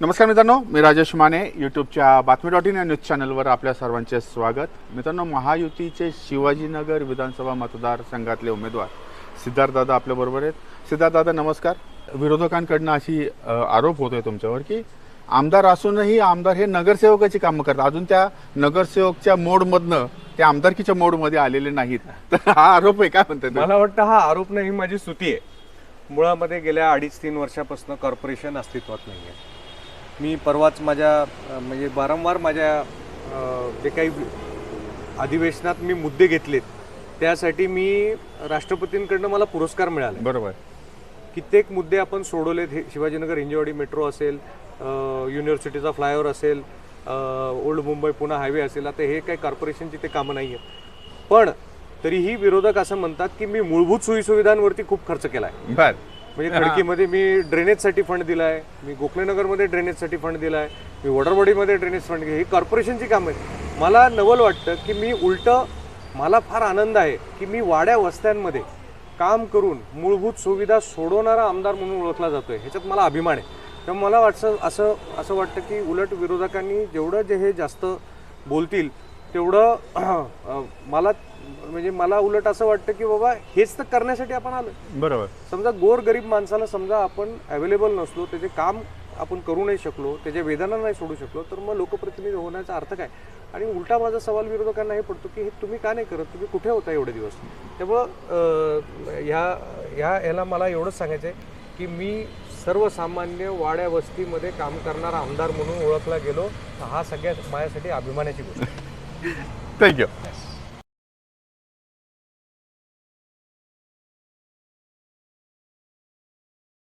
नमस्कार मित्रांनो मी राजेश माने यूट्यूबच्या बातमी डॉट इन या न्यूज चॅनलवर आपल्या सर्वांचे स्वागत. मित्रांनो महायुतीचे शिवाजीनगर विधानसभा मतदारसंघातले उमेदवार सिद्धार्थदादा आपल्याबरोबर आहेत. सिद्धार्थदादा नमस्कार. विरोधकांकडनं अशी आरोप आरोप होतोय तुमच्यावर की आमदार असूनही आमदार हे नगरसेवकाची कामं करतात. अजून त्या नगरसेवकच्या मोडमधनं ते आमदारकीच्या मोडमध्ये आलेले नाहीत. तर हा आरोप आहे काय म्हणतात मला वाटतं हा आरोप नाही ही माझी स्तुती आहे. मुळामध्ये गेल्या अडीच तीन वर्षापासून कॉर्पोरेशन अस्तित्वात नाही आहे मी परवाच माझ्या म्हणजे वारंवार माझ्या जे काही अधिवेशनात मी मुद्दे घेतलेत त्यासाठी मी राष्ट्रपतींकडनं मला पुरस्कार मिळाले. बरोबर. कित्येक मुद्दे आपण सोडवलेत. हे शिवाजीनगर हिंजेवाडी मेट्रो असेल युनिव्हर्सिटीचा फ्लायओव्हर असेल ओल्ड मुंबई पुणे हायवे असेल आता हे काही कॉर्पोरेशनची ते कामं नाही आहेत पण तरीही विरोधक असं म्हणतात की मी मूलभूत सोयीसुविधांवरती खूप खर्च केला आहे म्हणजे खडकीमध्ये मी ड्रेनेजसाठी फंड दिलाय मी गोखलेनगरमध्ये ड्रेनेजसाठी फंड दिलाय मी वॉटरबॉडीमध्ये ड्रेनेज फंड ही कॉर्पोरेशनची कामं आहेत. मला नवल वाटतं की मी उलटं मला फार आनंद आहे की मी वाड्या वस्त्यांमध्ये काम करून मूलभूत सुविधा सोडवणारा आमदार म्हणून ओळखला जातोय. ह्याच्यात मला अभिमान आहे. त्यामुळे मला वाटतं असं असं वाटतं की उलट विरोधकांनी जेवढं जे हे जास्त बोलतील तेवढं मला म्हणजे मला उलट असं वाटतं की बाबा हेच तर करण्यासाठी आपण आलो बरोबर. समजा गोर गरीब माणसाला समजा आपण अवेलेबल नसलो त्याचे काम आपण करू नाही शकलो त्याच्या वेदना नाही सोडू शकलो तर मग लोकप्रतिनिधी होण्याचा अर्थ काय? आणि उलटा माझा सवाल विरोधकांना हे पडतो की हे तुम्ही का नाही करत? तुम्ही कुठे होता एवढे दिवस? त्यामुळं ह्या ह्या ह्याला मला एवढंच सांगायचं आहे की मी सर्वसामान्य वाड्या वस्तीमध्ये काम करणारा आमदार म्हणून ओळखला गेलो हा सगळ्यात माझ्यासाठी अभिमानाची गोष्ट आहे. थँक्यू